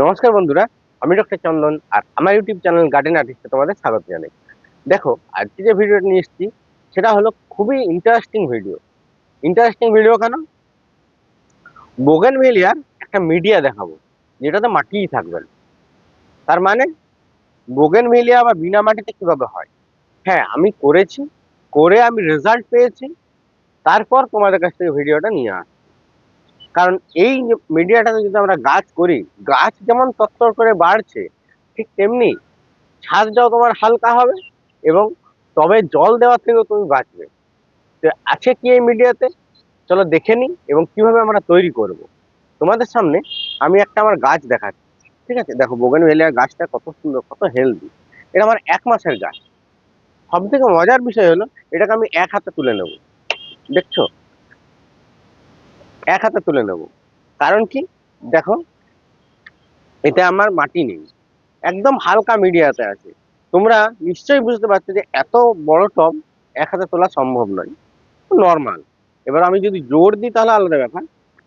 নমস্কার বন্ধুরা, আমি ডক্টর চন্দন আর আমার ইউটিউব চ্যানেল গার্ডেন আর্টিস্টে তোমাদের স্বাগত জানাই। দেখো, আজকে যে ভিডিওটা নিয়ে এসেছি, সেটা হলো খুবই ইন্টারেস্টিং ভিডিও ইন্টারেস্টিং ভিডিও কেন? বোগেনভেলিয়ার একটা মিডিয়া দেখাবো, যেটাতে মাটিই থাকবে না। তার মানে বোগেনভেলিয়া বা বিনা মাটিতে কীভাবে হয়? হ্যাঁ আমি করেছি, করে আমি রেজাল্ট পেয়েছি, তারপর তোমাদের কাছ থেকে ভিডিওটা নিয়ে আস কারণ এই মিডিয়াটাতে যদি আমরা গাছ করি, গাছ যেমন তত্তর করে বাড়ছে, ঠিক তেমনি ছাদটাও তোমার হালকা হবে এবং তবে জল দেওয়ার থেকেও তুমি বাঁচবে। তো আছে কি এই মিডিয়াতে? চলো দেখে নিই এবং কীভাবে আমরা তৈরি করব। তোমাদের সামনে আমি একটা আমার গাছ দেখাচ্ছি, ঠিক আছে? দেখো, বোগেন ভেলিয়ার গাছটা কত সুন্দর, কত হেলদি এটা আমার এক মাসের গাছ। সব থেকে মজার বিষয় হলো, এটাকে আমি এক হাতে তুলে নেব। দেখছ? এক হাতে তুলে নেব। কারণ কি? দেখো, এতে আমার মাটি নেই। একদম হালকা মিডিয়াতে আছে। তোমরা নিশ্চয়ই বুঝতে পারছ যে এত বড় টব এক হাতে তোলা সম্ভব নয়। নর্মাল। এবার আমি যদি জোর দিই তাহলে আলাদা ব্যাপার।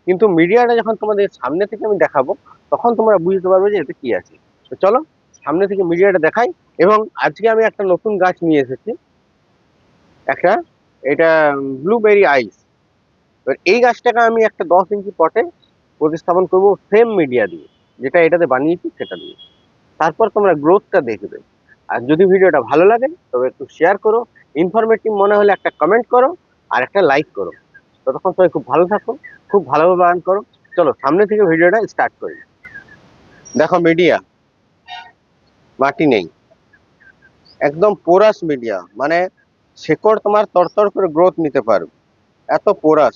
কিন্তু মিডিয়াটা যখন তোমাদের সামনে থেকে আমি দেখাবো, তখন তোমরা বুঝতে পারবে যে এতে কি আছে। তো চলো, সামনে থেকে মিডিয়াটা দেখাই। এবং আজকে আমি একটা নতুন গাছ নিয়ে এসেছি। একটা, এটা ব্লুবেরি আইস এবার এই গাছটাকে আমি একটা দশ ইঞ্চি পটে প্রতিস্থাপন করব সেম মিডিয়া দিয়ে, যেটা এটাতে বানিয়েছি সেটা দিয়ে। তারপর তোমরা গ্রোথটা দেখবে। আর যদি ভিডিওটা ভালো লাগে, তবে একটু শেয়ার করো ইনফরমেটিভ মনে হলে একটা কমেন্ট করো, আর একটা লাইক করো। ততক্ষণ সবাই খুব ভালো থাকো, খুব ভালোভাবে বাগান করো। চলো, সামনে থেকে ভিডিওটা স্টার্ট করি। দেখো মিডিয়া মাটি নেই। একদম পোরাস মিডিয়া মানে শেকড় তোমার তরতর করে গ্রোথ নিতে পারবে। এত পোরাস।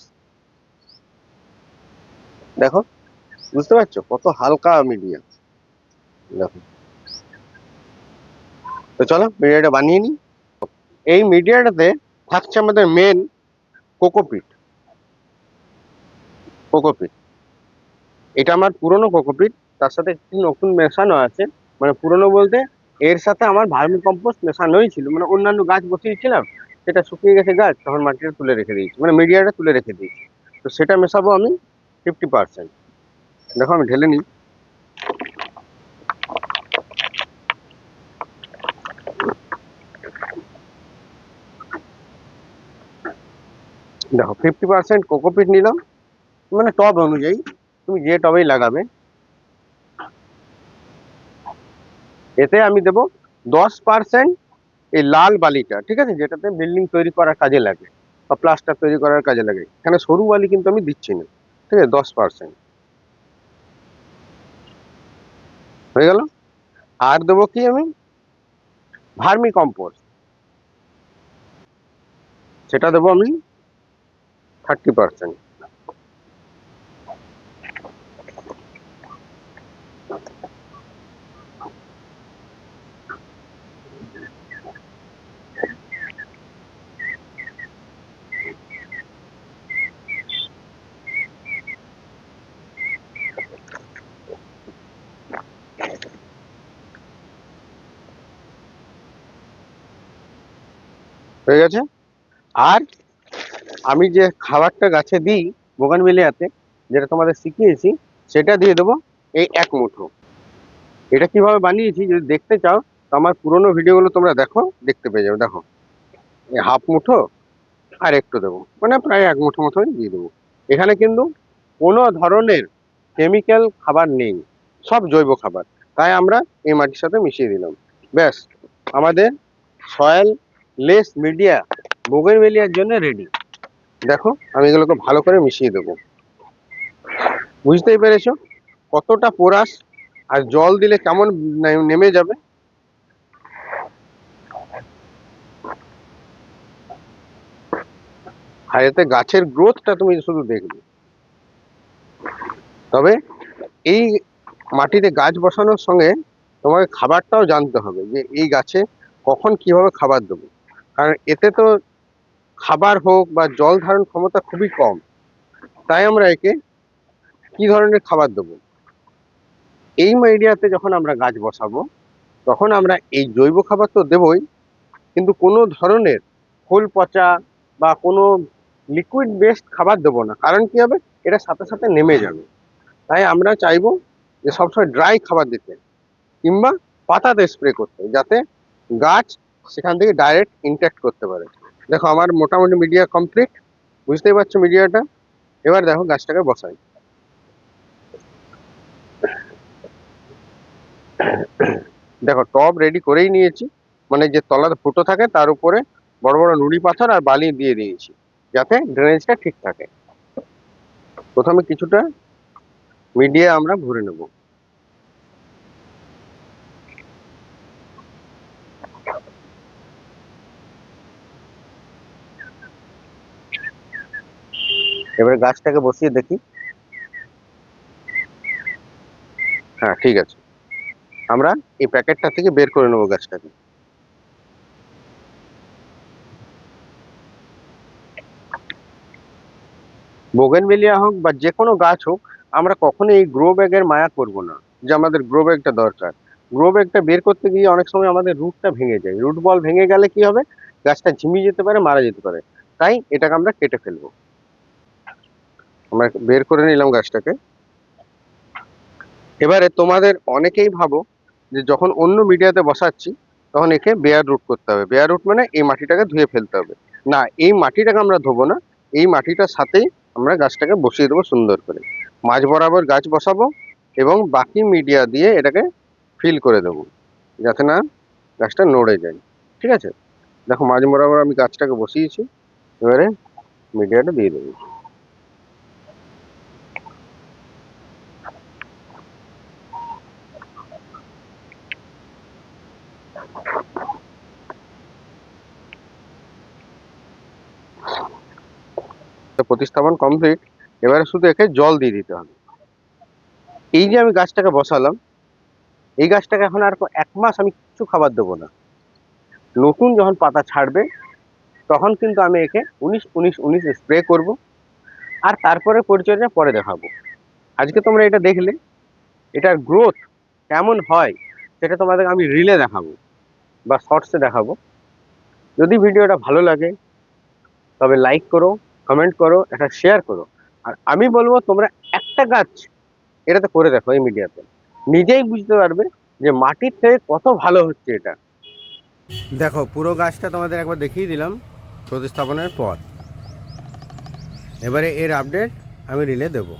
দেখো, বুঝতে পারছ? কত হালকা মিডিয়া দেখো। তো চলো, মিডিয়াটা বানিয়ে নিই। এই মিডিয়াটাতে থাকছে আমাদের মেন কোকোপিট। কোকোপিট। এটা আমার পুরনো কোকোপিট, তার সাথে একটি নতুন মেশানো আছে। মানে পুরনো বলতে, এর সাথে আমার ভার্মি কম্পোস্ট মেশানোই ছিল। মানে অন্যান্য গাছ বসিয়েছিলাম, সেটা শুকিয়ে গেছে গাছ, তখন মাটিটা তুলে রেখে দিয়েছি। মানে মিডিয়াটা তুলে রেখে দিয়েছি। তো সেটা মেশাবো আমি। Fifty percent. দেখো, আমি ঢেলে নিই। দেখো, ফিফটি পার্সেন্ট কোকোপিট নিলাম। মানে টব অনুযায়ী, তুমি যে টবেই লাগাবে। এতে আমি দেব দশ পার্সেন্ট এই লাল বালিটা, ঠিক আছে, যেটাতে বিল্ডিং তৈরি করার কাজে লাগে, বা প্লাস্টার তৈরি করার কাজে লাগে। এখানে সরু বালি কিন্তু আমি দিচ্ছি না। ঠিক আছে, দশ পার্সেন্ট হয়ে গেল? আর দেবো কি আমি? Vermicompost. সেটা দেবো আমি থার্টি পার্সেন্ট হয়ে গেছে। আর আমি যে খাবারটা গাছে দিই বোগানবেলিয়াতে যেটা তোমাদের শিখিয়েছি, সেটা দিয়ে দেবো এই এক মুঠো। এটা কীভাবে বানিয়েছি যদি দেখতে চাও, তো আমার পুরোনো ভিডিওগুলো তোমরা দেখো, দেখতে পেয়ে যাবে। দেখো, এই হাফ মুঠো আর একটু দেবো। মানে প্রায় এক মুঠো মতোই দিয়ে দেবো। এখানে কিন্তু কোনো ধরনের কেমিক্যাল খাবার নেই, সব জৈব খাবার। তাই আমরা এই মাটির সাথে মিশিয়ে দিলাম। ব্যাস, আমাদের সয়েল লেস মিডিয়া বোগেনভেলিয়ার জন্য রেডি দেখো, আমি এগুলোকে ভালো করে মিশিয়ে দেবো। বুঝতেই পেরেছ? কতটা পোরাস আর জল দিলে কেমন নেমে যাবে? আর এতে গাছের গ্রোথটা তুমি শুধু দেখবে। তবে এই মাটিতে গাছ বসানোর সঙ্গে তোমাকে খাবারটাও জানতে হবে যে এই গাছে কখন কীভাবে খাবার দেবো। কারণ এতে তো খাবার হোক বা জল ধারণ ক্ষমতা খুবই কম। তাই আমরা একে কি ধরনের খাবার দেবো? এই মিডিয়াতে যখন আমরা গাছ বসাবো, তখন আমরা এই জৈব খাবার তো দেবই, কিন্তু কোনো ধরনের খোল পচা বা কোনো লিকুইড বেসড খাবার দেবো না। কারণ কি হবে? এটা সাথে সাথে নেমে যাবে। তাই আমরা চাইব যে সবসময় ড্রাই খাবার দিতে কিংবা পাতাতে স্প্রে করতে, যাতে গাছ সেখান থেকে ডাইরেক্ট ইনট্যাক্ট করতে পারে। দেখো, আমার মোটামুটি মিডিয়া কমপ্লিট বুঝতেই পারছ মিডিয়াটা এবার দেখো গাছটাকে বসাই। দেখো, টব রেডি করেই নিয়েছি। মানে যে তলাতে ফুটো থাকে, তার উপরে বড় বড় নুড়ি পাথর আর বালি দিয়ে দিয়েছি, যাতে ড্রেনেজটা ঠিক থাকে। প্রথমে কিছুটা মিডিয়া আমরা ভরে নেব। এবারে গাছটাকে বসিয়ে দেখি। হ্যাঁ ঠিক আছে। আমরা এই প্যাকেটটা থেকে বের করে নেব গাছটাকে। বোগেনভেলিয়া হোক বা যে কোনো গাছ হোক, আমরা কখনো এই গ্রো ব্যাগের মায়া করব না, যে আমাদের গ্রো ব্যাগটা দরকার। গ্রো ব্যাগটা বের করতে গিয়ে অনেক সময় আমাদের রুটটা ভেঙে যায়। রুট বল ভেঙে গেলে কি হবে? গাছটা ঝিমিয়ে যেতে পারে, মারা যেতে পারে। তাই এটাকে আমরা কেটে ফেলব। আমরা বের করে নিলাম গাছটাকে। এবারে তোমাদের অনেকেই ভাবো যে যখন অন্য মিডিয়াতে বসাচ্ছি, তখন একে বেয়ার রুট করতে হবে। বেয়ার রুট মানে এই মাটিটাকে ধুয়ে ফেলতে হবে। না, এই মাটিটাকে আমরা ধোবো না। এই মাটিটার সাথেই আমরা গাছটাকে বসিয়ে দেবো সুন্দর করে। মাঝ বরাবর গাছ বসাবো এবং বাকি মিডিয়া দিয়ে এটাকে ফিল করে দেবো, যাতে না গাছটা নড়ে যায়। ঠিক আছে? দেখো, মাঝ বরাবর আমি গাছটাকে বসিয়েছি। এবারে মিডিয়াটা দিয়ে দেবো। প্রতিস্থাপন কমপ্লিট এবারে শুধু একে জল দিয়ে দিতে হবে। এই যে আমি গাছটাকে বসালাম, এই গাছটাকে এখন আর এক মাস আমি কিছু খাবার দেবো না। নতুন যখন পাতা ছাড়বে, তখন কিন্তু আমি একে উনিশ উনিশ উনিশ স্প্রে করব। আর তারপরে পরিচর্যা পরে দেখাবো। আজকে তোমরা এটা দেখলে, এটার গ্রোথ কেমন হয়, সেটা তোমাদের আমি রিলে দেখাবো। বা শর্টসে দেখাবো। যদি ভিডিওটা ভালো লাগে, তবে লাইক করো কমেন্ট করো, একটা শেয়ার করো। আর আমি বলব, তোমরা একটা গাছ এটাতে করে দেখো এই মিডিয়াতে নিজেই বুঝতে পারবে যে মাটির থেকে কত ভালো হচ্ছে এটা। দেখো, পুরো গাছটা তোমাদের একবার দেখিয়ে দিলাম প্রতিস্থাপনের পর। এবারে এর আপডেট আমি রিলে দেবো।